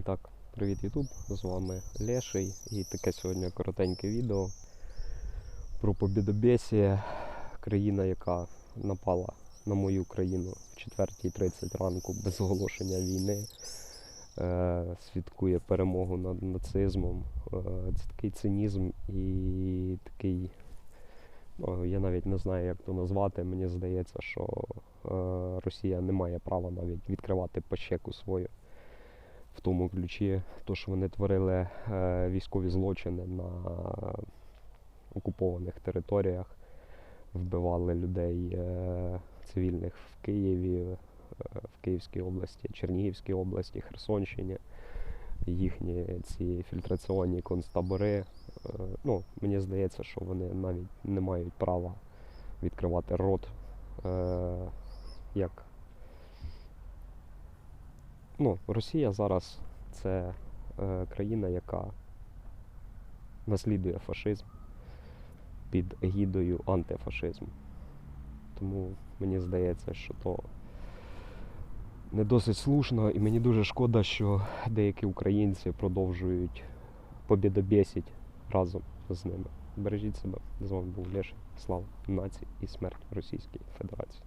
І так, привіт Ютуб, з вами Леший і таке сьогодні коротеньке відео про побідобєсія, країна, яка напала на мою країну в 4.30 ранку без оголошення війни, е, святкує перемогу над нацизмом. Е, це такий цинізм і такий, ну, я навіть не знаю, як то назвати. Мені здається, що е, Росія не має права навіть відкривати пащеку свою в тому ключі, то що вони творили е, військові злочини на окупованих територіях, вбивали людей е, цивільних в Києві, е, в Київській області, Чернігівській області, Херсонщині. Їхні ці фільтраційні концтабори. Ну, мені здається, що вони навіть не мають права відкривати рот як ну, Росія зараз це е, країна, яка наслідує фашизм під егідою антифашизму. Тому мені здається, що то не досить слушно, і мені дуже шкода, що деякі українці продовжують побідобєсіть разом з ними. Бережіть себе. З вами був Леший. Слава нації і смерть Російській Федерації.